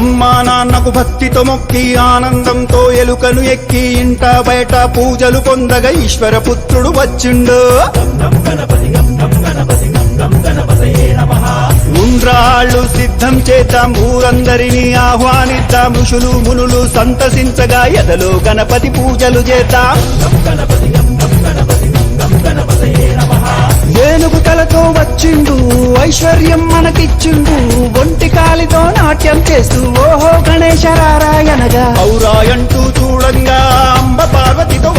అమ్మా నాన్నకు భక్తితో మొక్కి ఆనందంతో ఎలుకను ఎక్కి ఇంట బయట పూజలు పొందగా ఈశ్వర పుత్రుడు వచ్చిండు. ఉండ్రాళ్ళు సిద్ధం చేద్దాం ఊరందరినీ ఆహ్వానిద్దాం ఋషులు మునులు సంతసించగా ఎదలో గణపతి పూజలు చేద్దాం. ఏనుగు తలతో వచ్చిండు ఐశ్వర్యం మనకిచ్చిండు ఒంటి కాలి నాట్యం చేస్తూ ఓహో గణేశ రారాయణగా. ఔరాయంటూ చూడంగా అంబ పార్వతితో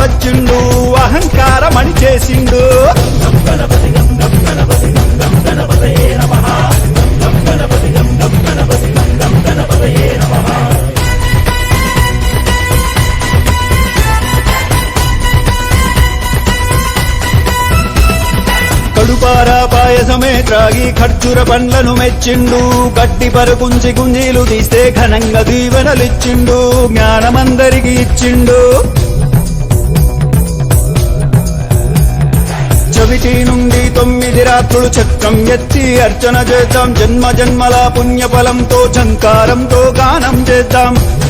కడుపారా పాయసమే త్రాగి ఖర్జుర పండ్లను మెచ్చిండు. గట్టి పరుకుంచి గుంజీలు తీస్తే ఘనంగా దీవెనలిచ్చిండు. జ్ఞానమందరికి ఇచ్చిండు. చవిటి నుండి తొమ్మిది రాత్రులు చక్రం ఎత్తి అర్చన చేద్దాం. జన్మ జన్మల పుణ్యఫలంతో చంకారంతో గానం చేద్దాం.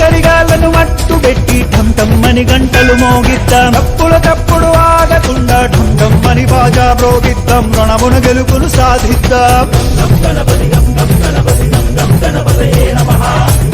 కరిగాలను మట్టు పెట్టి ఠం ఠమ్మని గంటలు మోగిద్దాం. తప్పుల తప్పుడు ఆగకుండా ఠం ఠమ్మని బాజా ప్రోగిద్దాం. రుణమును గెలుపును సాధిద్దాం. గణపతి గణపతి గణపతి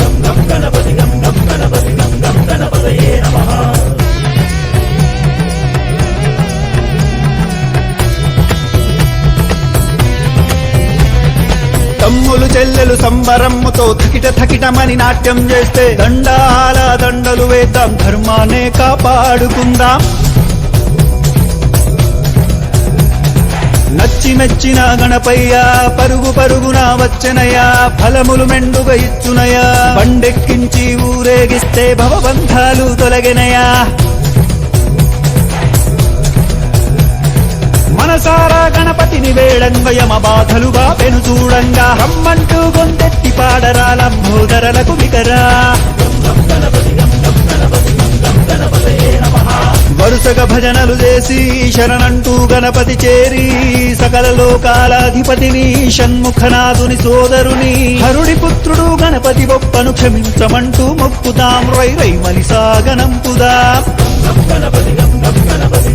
తమ్ములు చెల్లెలు సంబరమ్మతో థకిట తకిటమని నాట్యం చేస్తే దండాల దండలు వేద్దాం ధర్మానే కాపాడుకుందాం. నచ్చి మెచ్చిన గణపయ్య పరుగు పరుగున వచ్చనయా ఫలములు మెండుగా ఇచ్చునయా పండెక్కించి ఊరేగిస్తే భవబంధాలు తొలగినయా మనసారా గణపతిని వేళ యమ పెను చూడంగా. హమ్మంటూ గొంతెత్తి పాడరా లంబోదరలకు వికరా వరుసగా భజనలు చేసి శరణంటూ గణపతి చేరి సకల లోకాలాధిపతిని షణ్ముఖనాథుని సోదరుని హరుడి పుత్రుడు గణపతి బొప్పను క్షమించమంటూ మొక్కుతాం. రై రై మలిసా గణంపుదా గణపతి గణపతి